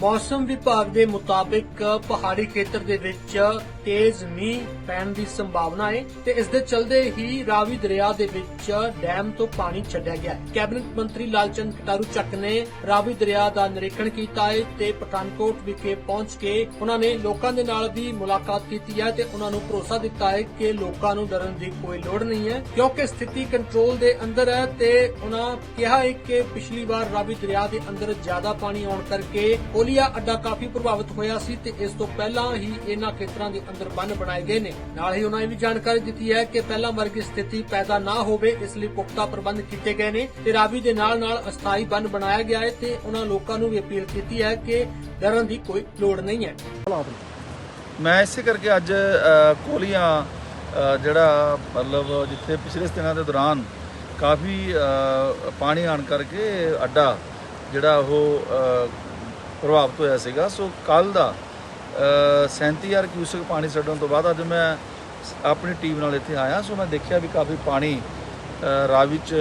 ਮੌਸਮ ਵਿਭਾਗ ਦੇ ਮੁਤਾਬਿਕ ਪਹਾੜੀ ਖੇਤਰ ਦੇ ਵਿੱਚ ਤੇਜ਼ ਮੀਂਹ ਪੈਣ ਦੀ ਸੰਭਾਵਨਾ ਹੈ ਤੇ ਇਸ ਦੇ ਚਲਦੇ ਹੀ ਰਾਵੀ ਦਰਿਆ ਦੇ ਵਿੱਚ ਡੈਮ ਤੋਂ ਪਾਣੀ ਛੱਡਿਆ ਗਿਆ ਹੈ। ਕੈਬਨਿਟ ਮੰਤਰੀ ਲਾਲਚੰਦ ਕਟਾਰੂ ਚੱਕ ਨੇ ਰਾਵੀ ਦਰਿਆ ਦਾ ਨਿਰੀਖਣ ਕੀਤਾ ਹੈ ਤੇ ਪਠਾਨਕੋਟ ਵਿਖੇ ਪਹੁੰਚ ਕੇ ਉਹਨਾਂ ਨੇ ਲੋਕਾਂ ਦੇ ਨਾਲ ਵੀ ਮੁਲਾਕਾਤ ਕੀਤੀ ਹੈ ਤੇ ਉਹਨਾਂ ਨੂੰ ਭਰੋਸਾ ਦਿੱਤਾ ਹੈ ਕਿ ਲੋਕਾਂ ਨੂੰ ਡਰਨ ਦੀ ਕੋਈ ਲੋੜ ਨਹੀਂ ਹੈ, ਕਿਉਂਕਿ ਸਥਿਤੀ ਕੰਟਰੋਲ ਦੇ ਅੰਦਰ ਹੈ ਤੇ ਉਹਨਾਂ ਕਿਹਾ ਹੈ ਕਿ ਪਿਛਲੀ ਵਾਰ ਰਾਵੀ ਦਰਿਆ ਦੇ ਅੰਦਰ ਜ਼ਿਆਦਾ ਪਾਣੀ ਆਉਣ ਕਰਕੇ ਕੋਲੀਆ ਅੱਡਾ ਕਾਫੀ ਪ੍ਰਭਾਵਿਤ ਹੋਇਆ ਸੀ ਤੇ ਇਸ ਤੋਂ ਪਹਿਲਾਂ ਹੀ ਇਹਨਾਂ ਖੇਤਰਾਂ ਦੇ ਅੰਦਰ ਬੰਨ ਬਣਾਏ ਗਏ ਨੇ। ਨਾਲ ਹੀ ਉਹਨਾਂ ਇਹ ਵੀ ਜਾਣਕਾਰੀ ਦਿੱਤੀ ਹੈ ਕਿ ਪਹਿਲਾਂ ਵਰਗੀ ਸਥਿਤੀ ਪੈਦਾ ਨਾ ਹੋਵੇ, ਇਸ ਲਈ ਪੁਖਤਾ ਪ੍ਰਬੰਧ ਕੀਤੇ ਗਏ ਨੇ ਤੇ ਰਾਵੀ ਦੇ ਨਾਲ ਨਾਲ ਅਸਥਾਈ ਬੰਨ ਬਣਾਇਆ ਗਿਆ ਹੈ ਤੇ ਉਹਨਾਂ ਲੋਕਾਂ ਨੂੰ ਵੀ ਅਪੀਲ ਕੀਤੀ ਹੈ ਕਿ ਡਰਨ ਦੀ ਕੋਈ ਲੋੜ ਨਹੀਂ ਹੈ। ਮੈਂ ਇਸੇ ਕਰਕੇ ਅੱਜ ਕੋਲੀਆਂ ਜਿਹੜਾ ਮਤਲਬ ਜਿੱਥੇ ਪਿਛਲੇ ਦਿਨਾਂ ਦੇ ਦੌਰਾਨ ਕਾਫੀ ਪਾਣੀ ਆਣ ਕਰਕੇ ਅੱਡਾ ਜਿਹੜਾ ਉਹ ਪ੍ਰਭਾਵਿਤ ਹੋਇਆ ਸੀਗਾ। ਸੋ ਕੱਲ ਦਾ ਅ, 37000 ਕਿਊਸਕ ਪਾਣੀ ਛੱਡਣ ਤੋਂ ਬਾਅਦ ਅੱਜ ਮੈਂ ਆਪਣੀ ਟੀਮ ਨਾਲ ਇੱਥੇ ਆਇਆ। ਸੋ ਮੈਂ ਦੇਖਿਆ ਵੀ ਕਾਫੀ ਪਾਣੀ ਅ, ਰਾਵੀ ਚ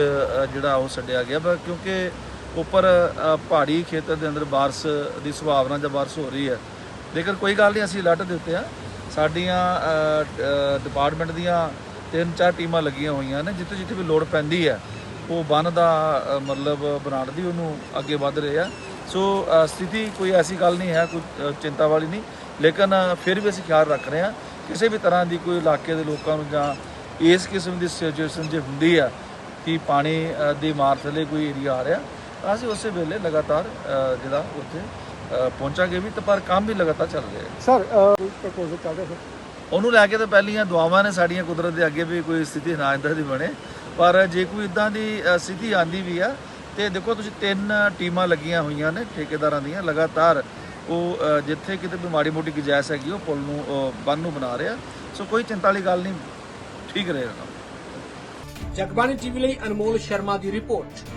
ਜਿਹੜਾ ਉਹ ਛੱਡਿਆ ਗਿਆ। ਪਰ ਕਿਉਂਕਿ ਉੱਪਰ ਪਹਾੜੀ ਖੇਤਰ ਦੇ ਅੰਦਰ ਬਾਰਿਸ਼ ਦੀ ਸੰਭਾਵਨਾ ਜਾਂ ਬਾਰਿਸ਼ ਹੋ ਰਹੀ ਹੈ। ਲੇਕਿਨ ਕੋਈ ਗੱਲ ਨਹੀਂ ਅਸੀਂ ਅਲਰਟ ਦਿੱਤੇ ਆ ਸਾਡੀਆਂ ਡਿਪਾਰਟਮੈਂਟ ਦੀਆਂ ਤਿੰਨ ਚਾਰ ਟੀਮਾਂ ਲੱਗੀਆਂ ਹੋਈਆਂ ਨੇ ਜਿੱਥੇ ਜਿੱਥੇ ਵੀ ਲੋੜ ਪੈਂਦੀ ਹੈ ਉਹ ਬੰਨ ਦਾ ਮਤਲਬ ਬਣਾਉਣ ਦੀ ਉਹਨੂੰ ਅੱਗੇ ਵਧ ਰਹੇ ਆ। ਸੋ ਸਥਿਤੀ ਕੋਈ ਐਸੀ ਗੱਲ ਨਹੀਂ ਹੈ ਕੋਈ ਚਿੰਤਾ ਵਾਲੀ ਨਹੀਂ। ਲੇਕਿਨ ਫਿਰ ਵੀ ਅਸੀਂ ਖਿਆਲ ਰੱਖ ਰਹੇ ਹਾਂ ਕਿਸੇ ਵੀ ਤਰ੍ਹਾਂ ਦੀ ਕੋਈ ਇਲਾਕੇ ਦੇ ਲੋਕਾਂ ਨੂੰ ਜਾਂ ਇਸ ਕਿਸਮ ਦੀ ਸਿਚੁਏਸ਼ਨ ਜੇ ਹੁੰਦੀ ਆ ਕਿ ਪਾਣੀ ਦੀ ਮਾਰ ਥੱਲੇ ਕੋਈ ਏਰੀਆ ਆ ਰਿਹਾ ਤਾਂ ਅਸੀਂ ਉਸੇ ਵੇਲੇ ਲਗਾਤਾਰ ਜਿਹੜਾ ਉੱਥੇ ਪਹੁੰਚਾਂਗੇ ਵੀ ਤੇ ਪਰ ਕੰਮ ਵੀ ਲਗਾਤਾਰ ਚੱਲ ਰਿਹਾ ਹੈ। ਸਰ ਪ੍ਰਪੋਜ਼ਲ ਚੱਲ ਰਿਹਾ ਸਰ ਉਹਨੂੰ ਲੈ ਕੇ ਤਾਂ ਪਹਿਲੀਆਂ ਦੁਆਵਾਂ ਨੇ ਸਾਡੀਆਂ ਕੁਦਰਤ ਦੇ ਅੱਗੇ ਵੀ ਕੋਈ ਸਥਿਤੀ ਨਾ ਇਦਾਂ ਦੀ ਬਣੇ ਪਰ ਜੇ ਕੋਈ ਇਦਾਂ ਦੀ ਸਥਿਤੀ ਆਂਦੀ ਵੀ ਆ ਤੇ ਦੇਖੋ ਤੁਸੀਂ ਤਿੰਨ ਟੀਮਾਂ ਲੱਗੀਆਂ ਹੋਈਆਂ ਨੇ ਠੇਕੇਦਾਰਾਂ ਦੀਆਂ, ਲਗਾਤਾਰ ਉਹ ਜਿੱਥੇ ਕਿਤੇ ਵੀ ਮਾੜੀ ਮੋਟੀ ਗੁੰਜਾਇਸ਼ ਹੈਗੀ, ਉਹ ਪੁਲ ਨੂੰ ਬੰਨ ਨੂੰ ਬਣਾ ਰਿਹਾ। ਸੋ ਕੋਈ ਚਿੰਤਾ ਵਾਲੀ ਗੱਲ ਨਹੀਂ, ਠੀਕ ਰਹੇਗਾ। ਜਗਬਾਣੀ ਟੀਵੀ ਲਈ ਅਨਮੋਲ ਸ਼ਰਮਾ ਦੀ ਰਿਪੋਰਟ।